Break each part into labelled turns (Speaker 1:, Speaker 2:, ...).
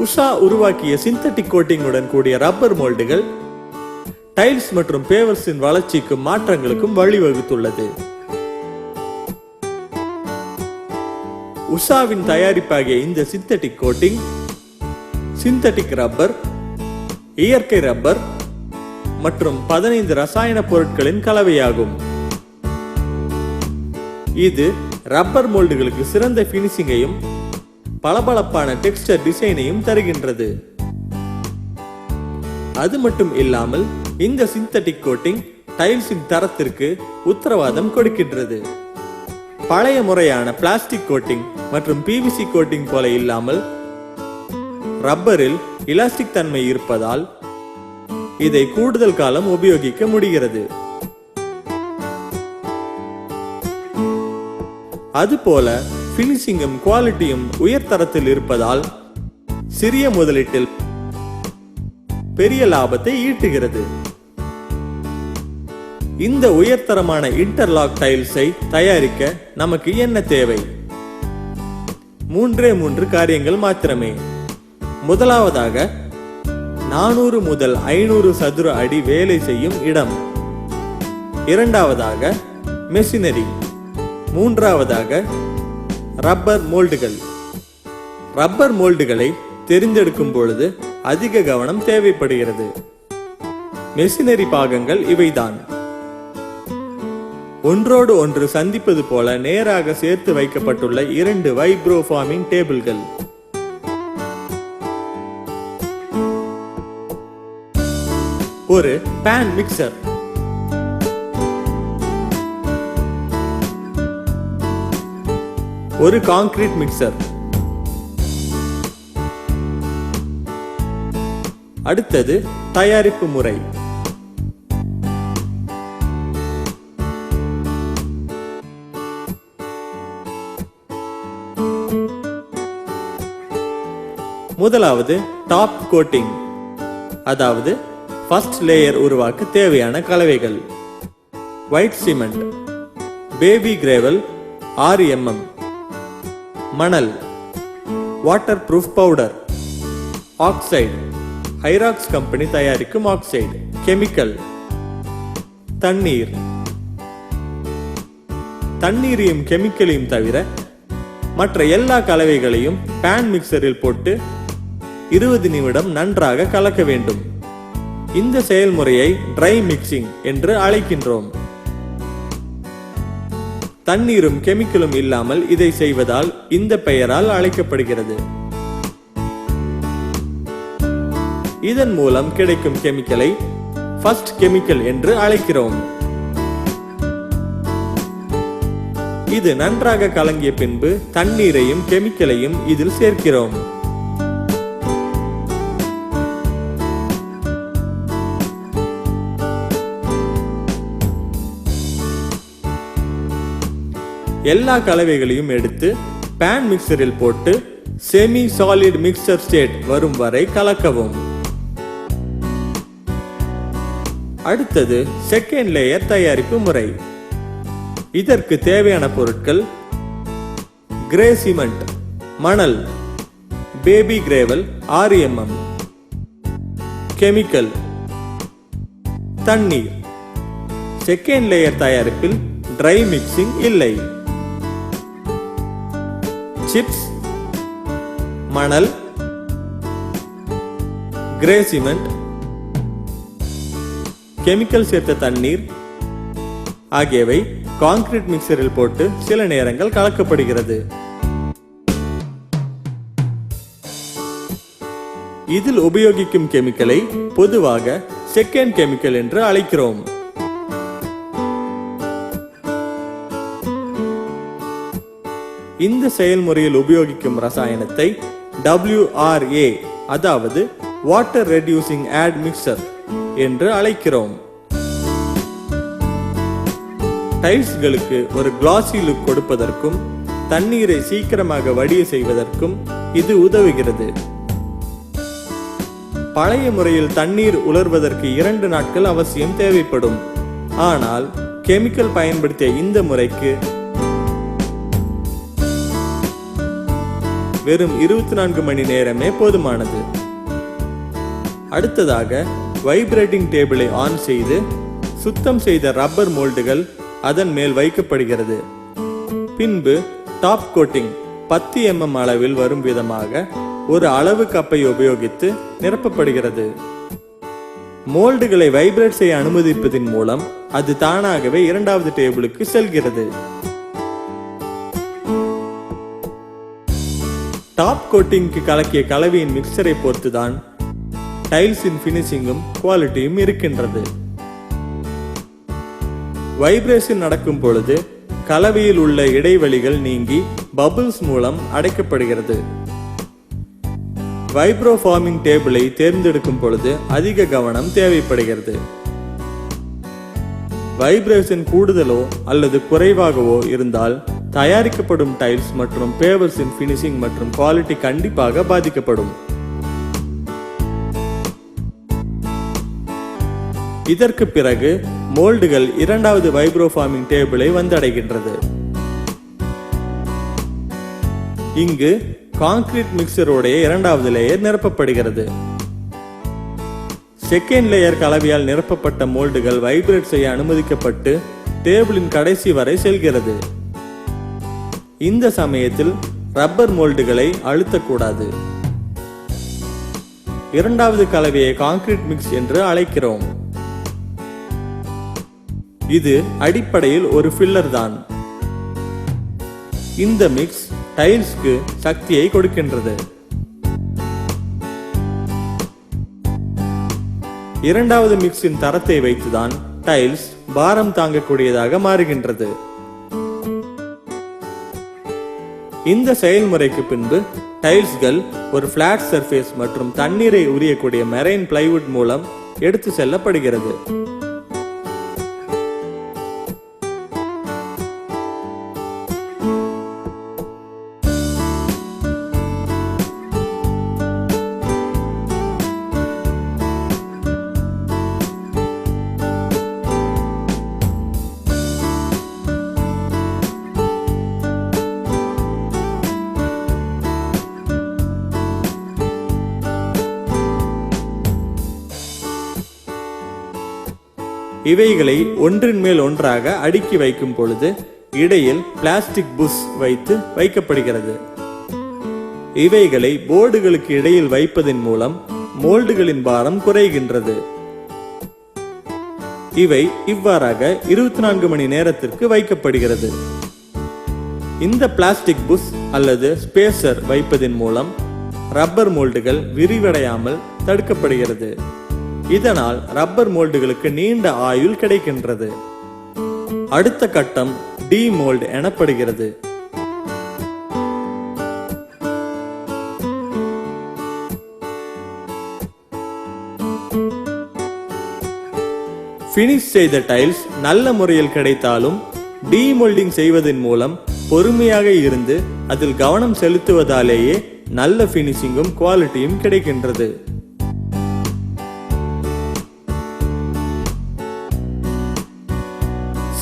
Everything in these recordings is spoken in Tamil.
Speaker 1: உஷா உருவாக்கிய சிந்தட்டிக் கோட்டிங்குடன் கூடிய ரப்பர் மோல்டுகள் டைல்ஸ் மற்றும் பேவர்ஸின் வளர்ச்சிக்கும் மாற்றங்களுக்கும் வழிவகுத்துள்ளது. உஷாவின் தயாரிப்பாகிய இந்த சிந்தட்டிக் கோட்டிங் சிந்தட்டிக் ரப்பர் இயற்கை ரப்பர் மற்றும் பதினைந்து ரசாயன பொருட்களின் கலவையாகும். இது ரப்பர் மோல்டுகளுக்கு சிறந்த பினிஷிங்கையும் பளபளப்பான டெக்ஸ்டர் டிசைனையும் தருகின்றது. அது மட்டும் இல்லாமல் இந்த சிந்தட்டிக் கோட்டிங் டைல்ஸின் தரத்திற்கு உத்தரவாதம் கொடுக்கின்றது. பழைய முறையான பிளாஸ்டிக் கோட்டிங் மற்றும் பிவிசி கோட்டிங் போல இல்லாமல் ரப்பரில் இலாஸ்டிக் தன்மை இருப்பதால் இதை கூடுதல் காலம் உபயோகிக்க முடிகிறது. அதுபோல ஃபினிஷிங்கும் குவாலிட்டியும் உயர்தரத்தில் இருப்பதால் சிறிய முதலீட்டில் பெரிய லாபத்தை ஈட்டுகிறது. இந்த உயர்தரமான இன்டர்லாக் டைல்ஸை தயாரிக்க நமக்கு என்ன தேவை? மூன்றே மூன்று காரியங்கள் மாத்திரமே. முதலாவதாக நானூறு முதல் ஐநூறு சதுர அடி வேலை செய்யும் இடம். இரண்டாவதாக மெஷினரி மூன்றாவதாக ரப்பர் மோல்டுகள். ரப்பர் மோல்டுகளை தெரிந்தெடுக்கும் பொழுது அதிக கவனம் தேவைப்படுகிறது. மெஷினரி பாகங்கள் இவைதான். ஒன்றோடு ஒன்று சந்திப்பது போல நேராக சேர்த்து வைக்கப்பட்டுள்ள இரண்டு வைப்ரோ ஃபார்மிங் டேபிள்கள். ஒரு பேன் மிக்சர். ஒரு காங்கிரீட் மிக்சர் அடுத்தது தயாரிப்பு முறை. முதலாவது டாப் கோட்டிங் அதாவது ஃபர்ஸ்ட் லேயர் உருவாக்க தேவையான கலவைகள். ஒயிட் சிமெண்ட் பேபி கிரேவல் ஆறு எம்எம் மணல் waterproof powder oxide Hyrox company தயாரிக்கும் ஆக்சைடு கெமிக்கல் தண்ணீர். தண்ணீரையும் கெமிக்கலையும் தவிர மற்ற எல்லா கலவைகளையும் பேன் மிக்சரில் போட்டு இருபது நிமிடம் நன்றாக கலக்க வேண்டும். இந்த செயல்முறையை ட்ரை மிக்சிங் என்று அழைக்கின்றோம். தண்ணீரும் கெமிக்கலும் இல்லாமல் இதை செய்வதால் இந்த பெயரால் அழைக்கப்படுகிறது. இதன் மூலம் கிடைக்கும் கெமிக்கலை ஃபர்ஸ்ட் கெமிக்கல் என்று அழைக்கிறோம். இது நன்றாக கலங்கிய பின்பு தண்ணீரையும் கெமிக்கலையும் இதில் சேர்க்கிறோம். எல்லா கலவைகளையும் எடுத்து பேன் மிக்சரில் போட்டு செமி சாலிட் மிக்சர் ஸ்டேட் வரும் வரை கலக்கவும். அடுத்தது செகண்ட் லேயர் தயாரிப்பு முறை. இதற்கு தேவையான பொருட்கள் கிரே சிமெண்ட் மணல் பேபி கிரேவல் ஆறு எம்எம் கெமிக்கல் தண்ணீர். செகண்ட் லேயர் தயாரிப்பில் ட்ரை மிக்சிங் இல்லை. சிப்ஸ் மணல் கிரே சிமெண்ட் கெமிக்கல் சேர்த்த தண்ணீர் ஆகியவை கான்கிரீட் மிக்சரில் போட்டு சில நேரங்கள் கலக்கப்படுகிறது. இதில் உபயோகிக்கும் கெமிக்கலை பொதுவாக செகண்ட் கெமிக்கல் என்று அழைக்கிறோம். இந்த செயல்முறையில் உபயோகிக்கும் ரசாயனத்தை டபிள்யூஆர்ஏ அதாவது வாட்டர் ரெடியூசிங் ஆட் மிக்சர் என்று அழைக்கிறோம். டைல்ஸ்களுக்கு ஒரு கிளாசி லுக் கொடுப்பதற்கும் தண்ணீரை சீக்கிரமாக வடிய செய்வதற்கும் இது உதவுகிறது. பழைய முறையில் தண்ணீர் உலர்வதற்கு இரண்டு நாட்கள் அவசியம் தேவைப்படும். ஆனால் கெமிக்கல் பயன்படுத்திய இந்த முறைக்கு வெறும் இருபத்தி நான்கு மணி நேரமே போதுமானது. அடுத்ததாக வைப்ரேட்டிங் டேபிளை ஆன் செய்து சுத்தம் செய்த ரப்பர் மோல்டுகள் அதன் மேல் வைக்கப்படுகிறது. பின்பு டாப் கோட்டிங் பத்து எம்எம் அளவில் வரும் விதமாக ஒரு அளவு கப்பை உபயோகித்து நிரப்பப்படுகிறது. மோல்டுகளை வைப்ரேட் செய்ய அனுமதிப்பதன் மூலம் அது தானாகவே இரண்டாவது டேபிளுக்கு செல்கிறது. டாப் கோட்டிங்க்கு கலக்கிய கலவையின் மிக்சரை பொறுத்துதான் டைல்ஸின் ஃபினிஷிங்கும் குவாலிட்டியும் இருக்கின்றது. வைப்ரேஷன் நடக்கும் பொழுது கலவையில் உள்ள இடைவெளிகள் நீங்கி பபிள்ஸ் மூலம் அடைக்கப்படுகிறது. வைப்ரோ ஃபார்மிங் டேபிளை தேர்ந்தெடுக்கும் பொழுது அதிக கவனம் தேவைப்படுகிறது. வைப்ரேஷன் கூடுதலோ அல்லது குறைவாகவோ இருந்தால் தயாரிக்கப்படும் டைல்ஸ் மற்றும் பேவர்ஸின் ஃபினிஷிங் மற்றும் குவாலிட்டி கண்டிப்பாக பாதிக்கப்படும். இதற்கு பிறகு மோல்டுகள் இரண்டாவது வைப்ரோ ஃபார்மிங் டேபிளை வந்தடைகின்றது. இங்கு கான்கிரீட் மிக்சருடைய இரண்டாவது லேயர் நிரப்பப்படுகிறது. செகண்ட் லேயர் கலவையால் நிரப்பப்பட்ட மோல்டுகள் வைப்ரேட் செய்ய அனுமதிக்கப்பட்டு டேபிளின் கடைசி வரை செல்கிறது. இந்த சமயத்தில் ரப்பர் மோல்டுகளை அழுத்தக்கூடாது. இரண்டாவது கலவையை காங்கிரீட் மிக்ஸ் என்று அழைக்கிறோம். இது அடிப்படையில் ஒரு ஃபில்லர் தான். இந்த மிக்ஸ் டைல்ஸ்க்கு சக்தியை கொடுக்கின்றது. இரண்டாவது மிக்ஸின் தரத்தை வைத்துதான் டைல்ஸ் பாரம் தாங்கக்கூடியதாக மாறுகின்றது. இந்த செயல்முறைக்கு பின்பு டைல்ஸ்கள் ஒரு பிளாட் சர்ஃபேஸ் மற்றும் தண்ணீரை உரியக்கூடிய மெரைன் பிளைவுட் மூலம் எடுத்து செல்லப்படுகிறது. இவைகளை ஒன்றின் மேல் ஒன்றாக அடுக்கி வைக்கும் பொழுது இடையில் பிளாஸ்டிக் புஷ் வைத்து வைக்கப்படுகிறது. இவைகளை போர்டுகளுக்கு இடையில் வைப்பதன் மூலம் மோல்டுகளின் பாரம் குறைகின்றது. இவை இவ்வாறாக இருபத்தி நான்கு மணி நேரத்திற்கு வைக்கப்படுகிறது. இந்த பிளாஸ்டிக் புஷ் அல்லது ஸ்பேசர் வைப்பதன் மூலம் ரப்பர் மோல்டுகள் விரிவடையாமல் தடுக்கப்படுகிறது. இதனால் ரப்பர் மோல்டுகளுக்கு நீண்ட ஆயுள் கிடைக்கின்றது. அடுத்த கட்டம் டி மோல்டு எனப்படுகிறது. ஃபினிஷ் செய்த டைல்ஸ் நல்ல முறையில் கிடைத்தாலும் டீமோல்டிங் செய்வதன் மூலம் பொறுமையாக இருந்து அதில் கவனம் செலுத்துவதாலேயே நல்ல ஃபினிஷிங்கும் குவாலிட்டியும் கிடைக்கின்றது.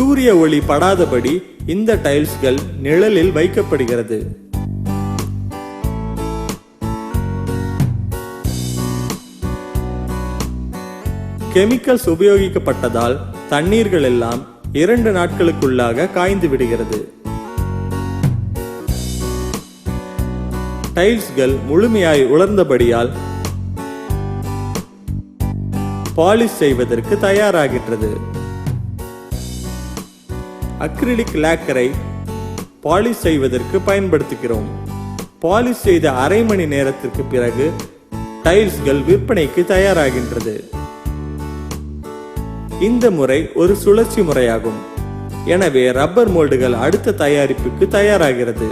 Speaker 1: சூரிய ஒளி படாதபடி இந்த டைல்ஸ்கள் நிழலில் வைக்கப்படுகிறது. கெமிக்கல்ஸ் உபயோகிக்கப்பட்டதால் தண்ணீர்கள் எல்லாம் இரண்டு நாட்களுக்குள்ளாக காய்ந்து விடுகிறது. டைல்ஸ்கள் முழுமையாய் உலர்ந்தபடியால் பாலிஷ் செய்வதற்கு தயாராகின்றது. அக்ரிலிக் லேக்கரை பாலிஷ் செய்வதற்கு பயன்படுத்துகிறோம். பாலிஷ் செய்த அரை மணி நேரத்திற்கு பிறகு டைல்ஸ்கள் விற்பனைக்கு தயாராகின்றது. இந்த முறை ஒரு சுழற்சி முறையாகும். எனவே ரப்பர் மோல்டுகள் அடுத்த தயாரிப்புக்கு தயாராகிறது.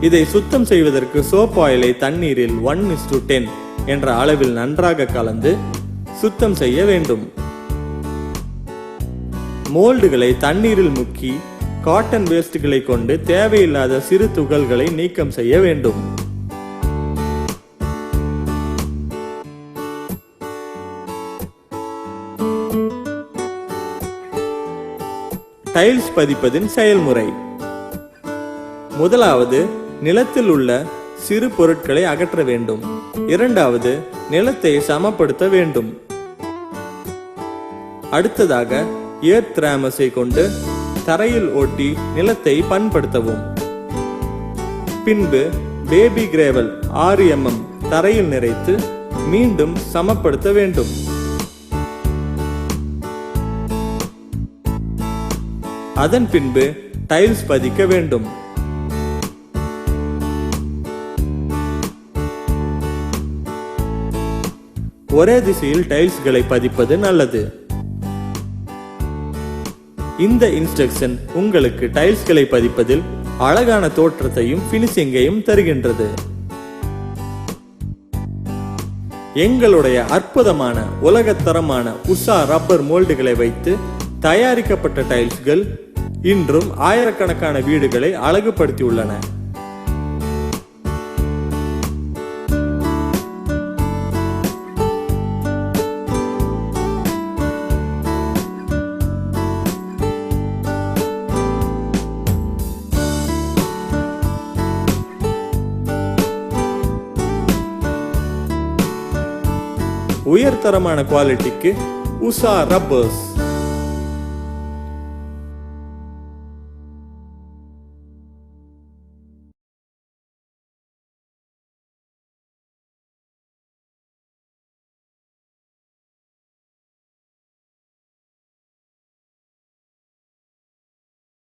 Speaker 1: இதை சுத்தம் செய்வதற்கு சோப் ஆயிலை தண்ணீரில் ஒன் இஸ் டு டென் என்ற அளவில் நன்றாக கலந்து சுத்தம் செய்ய வேண்டும். மோல்டுகளை தண்ணீரில் முக்கி காட்டன் வேஸ்ட்களை கொண்டு தேவையில்லாத சிறு துகள்களை நீக்கம் செய்ய வேண்டும். டைல்ஸ் பதிப்பதின் செயல்முறை. முதலாவது நிலத்தில் உள்ள சிறு பொருட்களை அகற்ற வேண்டும். இரண்டாவது நிலத்தை சமப்படுத்த வேண்டும். அடுத்ததாக ஏர் திராமஸை கொண்டு தரையில் ஓட்டி நிலத்தை பண்படுத்தவும். பின்பு பேபி கிரேவல் ஆறு எம்எம் தரையில் நிறைத்து மீண்டும் சமப்படுத்த வேண்டும். அதன் பின்பு டைல்ஸ் பதிக்க வேண்டும். ஒரே திசையில் டைல்ஸ்களை பதிப்பது நல்லது. இந்த இன்ஸ்ட்ரக்ஷன் உங்களுக்கு டைல்ஸ்களை பதிப்பதில் அழகான தோற்றத்தையும் பினிஷிங்கையும் தருகின்றது. எங்களுடைய அற்புதமான உலகத்தரமான உஷா ரப்பர் மோல்டுகளை வைத்து தயாரிக்கப்பட்ட டைல்ஸ்கள் இன்றும் ஆயிரக்கணக்கான வீடுகளை அழகுபடுத்தியுள்ளன. உயர்தரமான குவாலிட்டிக்கு உஷா ரப்பர்ஸ்